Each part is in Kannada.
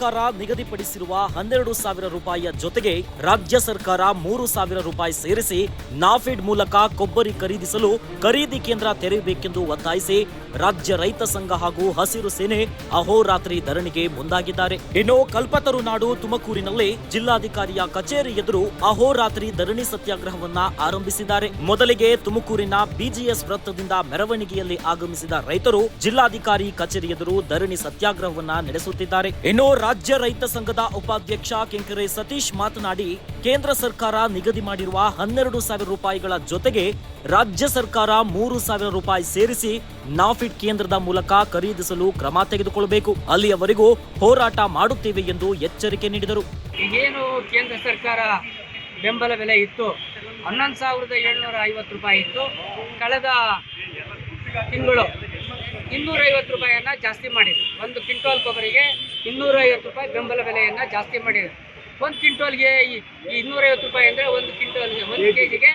ಸರ್ಕಾರ ನಿಗದಿಪಡಿಸಿರುವ ಹನ್ನೆರಡು ಸಾವಿರ ರೂಪಾಯಿಯ ಜೊತೆಗೆ ರಾಜ್ಯ ಸರ್ಕಾರ ಮೂರು ಸಾವಿರ ರೂಪಾಯಿ ಸೇರಿಸಿ ನಾಫೆಡ್ ಮೂಲಕ ಕೊಬ್ಬರಿ ಖರೀದಿಸಲು ಖರೀದಿ ಕೇಂದ್ರ ತೆರೆಯಬೇಕೆಂದು ಒತ್ತಾಯಿಸಿ ರಾಜ್ಯ ರೈತ ಸಂಘ ಹಾಗೂ ಹಸಿರು ಸೇನೆ ಅಹೋರಾತ್ರಿ ಧರಣಿಗೆ ಮುಂದಾಗಿದ್ದಾರೆ. ಇನ್ನು ಕಲ್ಪತರು ನಾಡು ತುಮಕೂರಿನಲ್ಲಿ ಜಿಲ್ಲಾಧಿಕಾರಿಯ ಕಚೇರಿ ಎದುರು ಅಹೋರಾತ್ರಿ ಧರಣಿ ಸತ್ಯಾಗ್ರಹವನ್ನ ಆರಂಭಿಸಿದ್ದಾರೆ. ಮೊದಲಿಗೆ ತುಮಕೂರಿನ ಬಿಜಿಎಸ್ ವೃತ್ತದಿಂದ ಮೆರವಣಿಗೆಯಲ್ಲಿ ಆಗಮಿಸಿದ ರೈತರು ಜಿಲ್ಲಾಧಿಕಾರಿ ಕಚೇರಿ ಎದುರು ಧರಣಿ ಸತ್ಯಾಗ್ರಹವನ್ನ ನಡೆಸುತ್ತಿದ್ದಾರೆ. ಇನ್ನು ರಾಜ್ಯ ರೈತ ಸಂಘದ ಉಪಾಧ್ಯಕ್ಷ ಕೆಂಕರೆ ಸತೀಶ್ ಮಾತನಾಡಿ, ಕೇಂದ್ರ ಸರ್ಕಾರ ನಿಗದಿ ಮಾಡಿರುವ ಹನ್ನೆರಡು ಸಾವಿರ ರೂಪಾಯಿಗಳ ಜೊತೆಗೆ ರಾಜ್ಯ ಸರ್ಕಾರ ಮೂರು ಸಾವಿರ ರೂಪಾಯಿ ಸೇರಿಸಿ ನಾಫಿಡ್ ಕೇಂದ್ರದ ಮೂಲಕ ಖರೀದಿಸಲು ಕ್ರಮ ತೆಗೆದುಕೊಳ್ಳಬೇಕು. ಅಲ್ಲಿಯವರೆಗೂ ಹೋರಾಟ ಮಾಡುತ್ತೇವೆ ಎಂದು ಎಚ್ಚರಿಕೆ ನೀಡಿದರು. ಏನು ಕೇಂದ್ರ ಸರ್ಕಾರ ಬೆಂಬಲ ಬೆಲೆ ಇತ್ತು, ಹನ್ನೊಂದು ಸಾವಿರದ ಏಳ್ನೂರ ಐವತ್ತು ರೂಪಾಯಿ ಇತ್ತು. ಕಳೆದ ತಿಂಗಳು ಇನ್ನೂರೈವತ್ತು ರೂಪಾಯಿಯನ್ನು ಜಾಸ್ತಿ ಮಾಡಿದೆ ಒಂದು ಕ್ವಿಂಟೋಲ್ ಕೊಬ್ಬರಿಗೆ ಇನ್ನೂರೈವತ್ತು ರೂಪಾಯಿ ಬೆಂಬಲ ಬೆಲೆಯನ್ನು ಜಾಸ್ತಿ ಮಾಡಿದೆ ಒಂದು ಕ್ವಿಂಟೋಲ್ಗೆ ಇನ್ನೂರೈವತ್ತು ರೂಪಾಯಿ ಅಂದರೆ ಒಂದು ಕ್ವಿಂಟೋಲ್ಗೆ ಒಂದು ಕೆ ಜಿಗೆ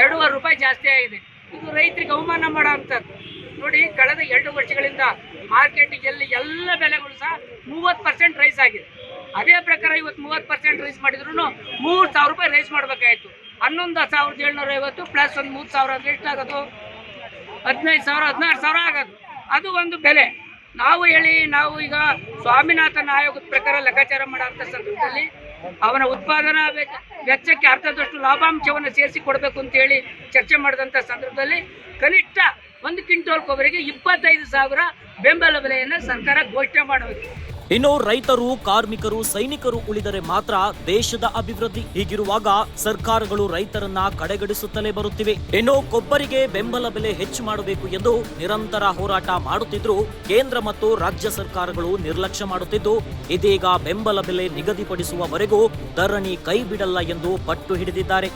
ಎರಡೂವರೆ ರೂಪಾಯಿ ಜಾಸ್ತಿ ಆಗಿದೆ. ಇದು ರೈತರಿಗೆ ಅವಮಾನ ಮಾಡೋ ಅಂಥದ್ದು. ನೋಡಿ ಕಳೆದ ಎರಡು ವರ್ಷಗಳಿಂದ ಮಾರ್ಕೆಟಿಗೆಲ್ಲಿ ಎಲ್ಲ ಬೆಲೆಗಳು ಸಹ ಮೂವತ್ತು ಪರ್ಸೆಂಟ್ ರೈಸ್ ಆಗಿದೆ. ಅದೇ ಪ್ರಕಾರ ಇವತ್ತು ಮೂವತ್ತು ಪರ್ಸೆಂಟ್ ರೈಸ್ ಮಾಡಿದ್ರು ಮೂರು ಸಾವಿರ ರೂಪಾಯಿ ರೈಸ್ ಮಾಡಬೇಕಾಯಿತು. ಹನ್ನೊಂದು ಸಾವಿರದ ಏಳ್ನೂರ ಐವತ್ತು ಪ್ಲಸ್ ಒಂದು ಮೂರು ಸಾವಿರ ಅಂದರೆ ಎಷ್ಟಾಗೋದು ಹದಿನೈದು ಸಾವಿರ ಹದಿನಾರು ಸಾವಿರ ಆಗೋದು. ಅದು ಒಂದು ಬೆಲೆ. ನಾವು ಹೇಳಿ, ನಾವು ಈಗ ಸ್ವಾಮಿನಾಥನ್ ಆಯೋಗದ ಪ್ರಕಾರ ಲೆಕ್ಕಾಚಾರ ಮಾಡುವಂಥ ಸಂದರ್ಭದಲ್ಲಿ ಅವನ ಉತ್ಪಾದನಾ ವೆಚ್ಚ, ವೆಚ್ಚಕ್ಕೆ ಅರ್ಧದಷ್ಟು ಲಾಭಾಂಶವನ್ನು ಸೇರಿಸಿ ಕೊಡಬೇಕು ಅಂತ ಹೇಳಿ ಚರ್ಚೆ ಮಾಡಿದಂಥ ಸಂದರ್ಭದಲ್ಲಿ ಕನಿಷ್ಠ ಒಂದು ಕ್ವಿಂಟೋಲ್ ಕೊಬ್ಬರಿಗೆ ಇಪ್ಪತ್ತೈದು ಸಾವಿರ ಬೆಂಬಲ ಬೆಲೆಯನ್ನು ಸರ್ಕಾರ ಘೋಷಣೆ ಮಾಡಬೇಕು. ಇನ್ನು ರೈತರು, ಕಾರ್ಮಿಕರು, ಸೈನಿಕರು ಉಳಿದರೆ ಮಾತ್ರ ದೇಶದ ಅಭಿವೃದ್ಧಿ ಹೀಗಿರುವಾಗ ಸರ್ಕಾರಗಳು ರೈತರನ್ನ ಕಡೆಗಣಿಸುತ್ತಲೇ ಬರುತ್ತಿವೆ. ಇನ್ನು ಕೊಬ್ಬರಿಗೆ ಬೆಂಬಲ ಬೆಲೆ ಹೆಚ್ಚು ಮಾಡಬೇಕು ಎಂದು ನಿರಂತರ ಹೋರಾಟ ಮಾಡುತ್ತಿದ್ರು ಕೇಂದ್ರ ಮತ್ತು ರಾಜ್ಯ ಸರ್ಕಾರಗಳು ನಿರ್ಲಕ್ಷ್ಯ ಮಾಡುತ್ತಿದ್ದು, ಇದೀಗ ಬೆಂಬಲ ಬೆಲೆ ನಿಗದಿಪಡಿಸುವವರೆಗೂ ಧರಣಿ ಕೈ ಬಿಡಲ್ಲ ಎಂದು ಪಟ್ಟು ಹಿಡಿದಿದ್ದಾರೆ.